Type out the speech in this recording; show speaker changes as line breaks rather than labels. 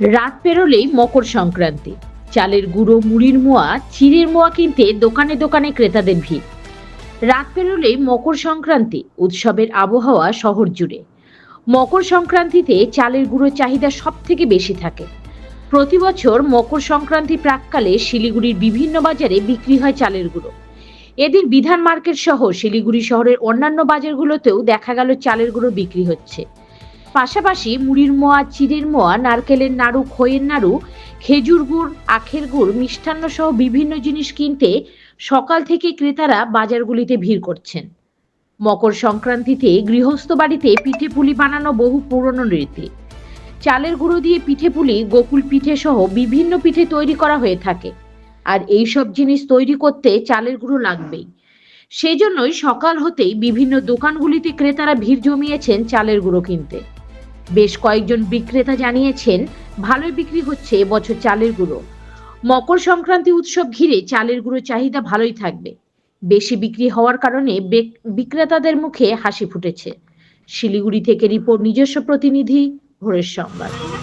রাত পেরোলেই মকর সংক্রান্তি। চালের গুঁড়ো, মুড়ির মোয়া চিড়ের মোয়া কিনতে দোকানে দোকানে ক্রেতাদের ভিড়। রাত পেরোলেই মকর সংক্রান্তি, উৎসবের আবহাওয়া শহর জুড়ে। মকর সংক্রান্তিতে চালের গুঁড়ো চাহিদা সব থেকে বেশি থাকে। প্রতি বছর মকর সংক্রান্তি প্রাককালে শিলিগুড়ির বিভিন্ন বাজারে বিক্রি হয় চালের গুঁড়ো। এদিন বিধান মার্কেট সহ শিলিগুড়ি শহরের অন্যান্য বাজারগুলোতেও দেখা গেল চালের গুঁড়ো বিক্রি হচ্ছে। পাশাপাশি মুড়ির মোয়া, চিড়ের মোয়া, নারকেলের নাড়ু, খইয়ের নাড়ু, খেজুর গুড়, আখের গুড়, মিষ্টান্ন সহ বিভিন্ন জিনিস কিনতে সকাল থেকে ক্রেতারা বাজারগুলিতে ভিড় করছেন। মকর সংক্রান্তিতে গৃহস্থ বাড়িতে পিঠে পুলি বানানো বহু পুরনো রীতি। চালের গুঁড়ো দিয়ে পিঠে পুলি, গোকুল পিঠে সহ বিভিন্ন পিঠে তৈরি করা হয়ে থাকে। আর এই সব জিনিস তৈরি করতে চালের গুঁড়ো লাগবেই। সেই জন্যই সকাল হতেই বিভিন্ন দোকানগুলিতে ক্রেতারা ভিড় জমিয়েছেন চালের গুঁড়ো কিনতে। বেশ কয়েকজন বিক্রেতা জানিয়েছেন, ভালোই বিক্রি হচ্ছে এবছর চালের গুঁড়ো। মকর সংক্রান্তি উৎসব ঘিরে চালের গুঁড়ো চাহিদা ভালোই থাকবে। বেশি বিক্রি হওয়ার কারণে বিক্রেতাদের মুখে হাসি ফুটেছে। শিলিগুড়ি থেকে রিপোর্ট, নিজস্ব প্রতিনিধি ভোরের সংবাদ।